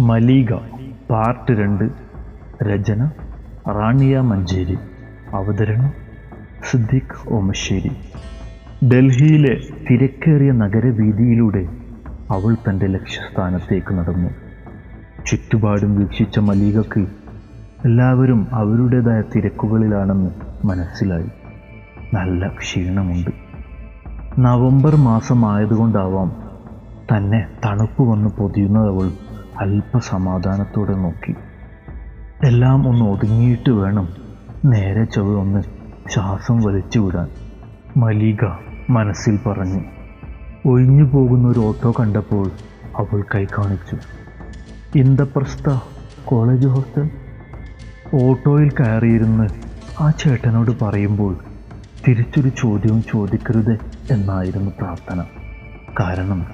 മലീഗ part രണ്ട് രചന റാണിയ മഞ്ചേരി അവതരണം സിദ്ദീഖ് ഓമശ്ശേരി. ഡൽഹിയിലെ തിരക്കേറിയ നഗരവീതിയിലൂടെ അവൾ തന്റെ ലക്ഷ്യസ്ഥാനത്തേക്ക് നടന്നു. ചുറ്റുപാടും വീക്ഷിച്ച മലീകക്ക് എല്ലാവരും അവരുടേതായ തിരക്കുകളിലാണെന്ന് മനസ്സിലായി. നല്ല ക്ഷീണമുണ്ട്. നവംബർ മാസമായതുകൊണ്ടാവാം തന്നെ തണുപ്പ് വന്ന് പൊതിയുന്നത് അവൾ അല്പസമാധാനത്തോടെ നോക്കി. എല്ലാം ഒന്ന് ഒതുങ്ങിയിട്ട് വേണം നേരെ ചൊവ്വ ഒന്ന് ശ്വാസം വലിച്ചു വിടാൻ. മലീക മനസ്സിൽ പറഞ്ഞു. ഒഴിഞ്ഞു പോകുന്ന ഒരു ഓട്ടോ കണ്ടപ്പോൾ അവൾ കൈ കാണിച്ചു. Indraprastha college hostel? ഓട്ടോയിൽ കയറിയിരുന്ന് ആ ചേട്ടനോട് പറയുമ്പോൾ തിരിച്ചൊരു ചോദ്യവും ചോദിക്കരുത് എന്നായിരുന്നു പ്രാർത്ഥന. കാരണം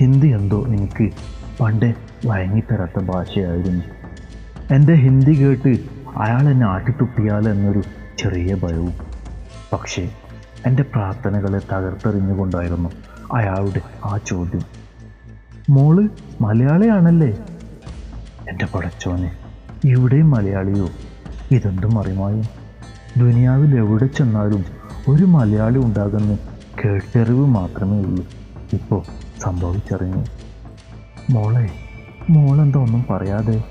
ഹിന്ദി എന്തോ എനിക്ക് പണ്ടേ വഴങ്ങിത്തരാത്ത ഭാഷയായിരുന്നു. എന്റെ ഹിന്ദി കേട്ട് അയാൾ എന്നെ ആട്ടിത്തുപ്പിയാൽ എന്നൊരു ചെറിയ ഭയവും. പക്ഷേ എന്റെ പ്രാർത്ഥനകളെ തകർത്തെറിഞ്ഞുകൊണ്ടായിരുന്നു അയാളുടെ ആ ചോദ്യം. മോൾ മലയാളിയാണല്ലേ? എന്റെ പടച്ചോനെ ഇവിടെ മലയാളിയോ? ഇതെന്തും അറിയുമായും? ദുനിയാവിൽ എവിടെ ചെന്നാലും ഒരു മലയാളി ഉണ്ടാകുന്ന കേട്ടറിവ് മാത്രമേ ഉള്ളൂ. ഇപ്പോൾ സംഭവിച്ചറിഞ്ഞു. മോളെ മോളെന്താ ഒന്നും പറയാതെ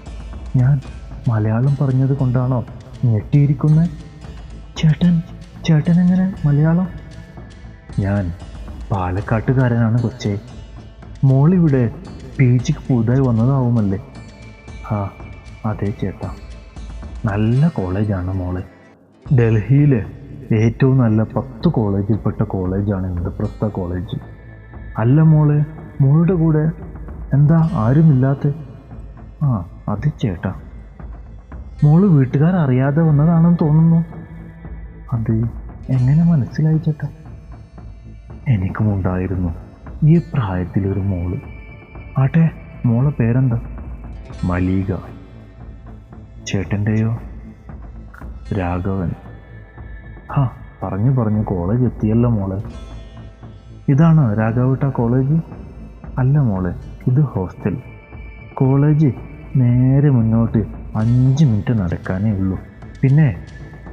ഞാൻ മലയാളം പറഞ്ഞത് കൊണ്ടാണോ ഞെട്ടിയിരിക്കുന്നത് ചേട്ടൻ ചേട്ടൻ എങ്ങനെ മലയാളം? ഞാൻ പാലക്കാട്ടുകാരനാണ് കൊച്ചേ. മോളിവിടെ പി ജിക്ക് പുതുതായി വന്നതാവുമല്ലേ? ആ അതെ ചേട്ടാ. നല്ല കോളേജാണ് മോളെ. ഡൽഹിയിലെ ഏറ്റവും നല്ല പത്ത് കോളേജിൽപ്പെട്ട കോളേജാണ് ഇന്ദ്രപ്രസ്ഥ കോളേജ്. അല്ല മോളെ മോളുടെ കൂടെ എന്താ? ആരുമില്ലാത്ത ആ അത് ചേട്ടാ. മോൾ വീട്ടുകാർ അറിയാതെ വന്നതാണെന്ന് തോന്നുന്നു. അത് എങ്ങനെ മനസ്സിലായി ചേട്ടാ? എനിക്കും ഉണ്ടായിരുന്നു. ഈ പ്രായത്തിലൊരു മോൾ. ആട്ടെ മോളെ പേരെന്താ? മലീക. ചേട്ടന്റെയോ? രാഘവൻ. ഹാ പറഞ്ഞു പറഞ്ഞു കോളേജ് എത്തിയല്ലോ മോളെ. ഇതാണ് രാഘവട്ട കോളേജ്? അല്ല മോളെ ഇത് ഹോസ്റ്റൽ. കോളേജ് നേരെ മുന്നോട്ട് അഞ്ച് മിനിറ്റ് നടക്കാനേ ഉള്ളൂ. പിന്നെ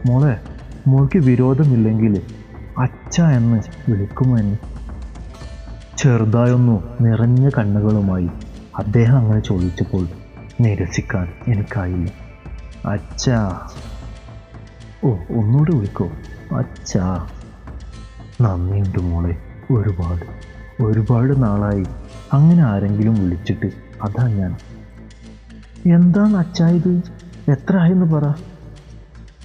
മോളെ മോൾക്ക് വിരോധമില്ലെങ്കിൽ അച്ഛ എന്ന് വിളിക്കുമോ എന്ന് ചെറുതായൊന്നു നിറഞ്ഞ കണ്ണുകളുമായി അദ്ദേഹം അങ്ങനെ ചോദിച്ചപ്പോൾ നിരസിക്കാൻ എനിക്കായില്ല. അച്ഛ. ഓ ഒന്നുകൂടെ വിളിക്കോ. അച്ഛ. നന്ദിയുണ്ട് മോളെ ഒരുപാട്. ഒരുപാട് നാളായി അങ്ങനെ ആരെങ്കിലും വിളിച്ചിട്ട് അതാ ഞാൻ. എന്താണ് അച്ചായത് എത്ര ആയെന്ന് പറ.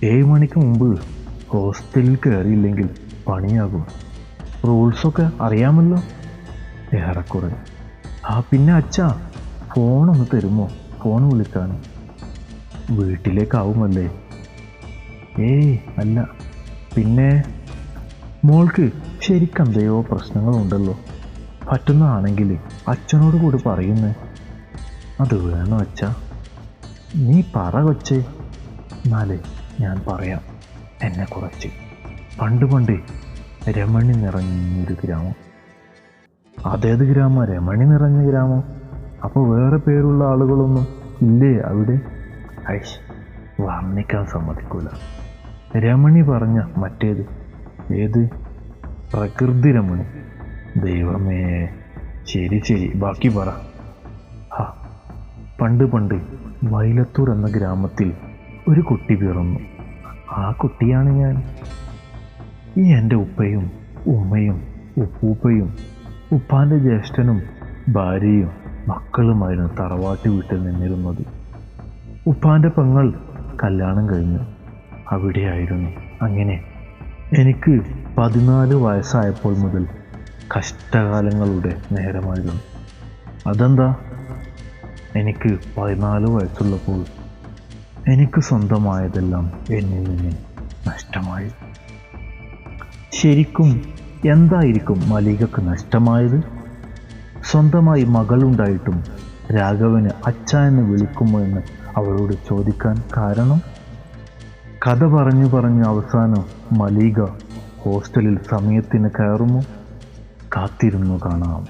ഏഴ് മണിക്ക് മുമ്പ് ഹോസ്റ്റലിൽ കയറിയില്ലെങ്കിൽ പണിയാകും. റൂൾസൊക്കെ അറിയാമല്ലോ? ഏറെക്കുറെ. ആ പിന്നെ അച്ഛാ ഫോണൊന്ന് തരുമോ? ഫോൺ വിളിക്കാൻ. വീട്ടിലേക്കാവുമല്ലേ? ഏയ് അല്ല. പിന്നെ മോൾക്ക് ശരിക്കെന്തെയോ പ്രശ്നങ്ങളുണ്ടല്ലോ. പറ്റുന്നതാണെങ്കിൽ അച്ഛനോട് കൂടി പറയുന്നേ. അത് വേണോ അച്ഛ? നീ പറ കൊച്ചേ. എന്നാലേ ഞാൻ പറയാം. എന്നെ കുറച്ച്. പണ്ട് പണ്ട് രമണി നിറഞ്ഞൊരു ഗ്രാമം. അതേത് ഗ്രാമം? രമണി നിറഞ്ഞ ഗ്രാമം. അപ്പോൾ വേറെ പേരുള്ള ആളുകളൊന്നും ഇല്ലേ അവിടെ? ഐഷ് വർണിക്കാൻ സമ്മതിക്കൂല. രമണി പറഞ്ഞ മറ്റേത്? ഏത്? പ്രകൃതി രമണി. ദൈവമേ ശരി ശരി. ബാക്കി പറ. പണ്ട് പണ്ട് വൈലത്തൂർ എന്ന ഗ്രാമത്തിൽ ഒരു കുട്ടി പിറന്നു. ആ കുട്ടിയാണ് ഞാൻ. ഈ എന്റെ ഉപ്പയും ഉമ്മയും ഉപ്പൂപ്പയും ഉപ്പാന്റെ ജ്യേഷ്ഠനും ഭാര്യയും മക്കളുമായിരുന്നു തറവാട്ട് വീട്ടിൽ നിന്നിരുന്നത്. ഉപ്പാന്റെ പെങ്ങൾ കല്യാണം കഴിഞ്ഞു. അവിടെയായിരുന്നു. അങ്ങനെ എനിക്ക് പതിനാല് വയസ്സായപ്പോൾ മുതൽ കഷ്ടകാലങ്ങളുടെ നേരമായിരുന്നു. അതെന്താ? എനിക്ക് പതിനാല് വയസ്സുള്ളപ്പോൾ എനിക്ക് സ്വന്തമായതെല്ലാം എന്നിൽ നിന്ന് നഷ്ടമായി. ശരിക്കും എന്തായിരിക്കും മലികക്ക് നഷ്ടമായത്? സ്വന്തമായി മകളുണ്ടായിട്ടും രാഘവന് അച്ഛ എന്ന് വിളിക്കുമോ എന്ന് അവരോട് ചോദിക്കാൻ കാരണം? കഥ പറഞ്ഞു പറഞ്ഞ് അവസാനം മലീക ഹോസ്റ്റലിൽ സമയത്തിന് കയറുമോ? 合っているのかな。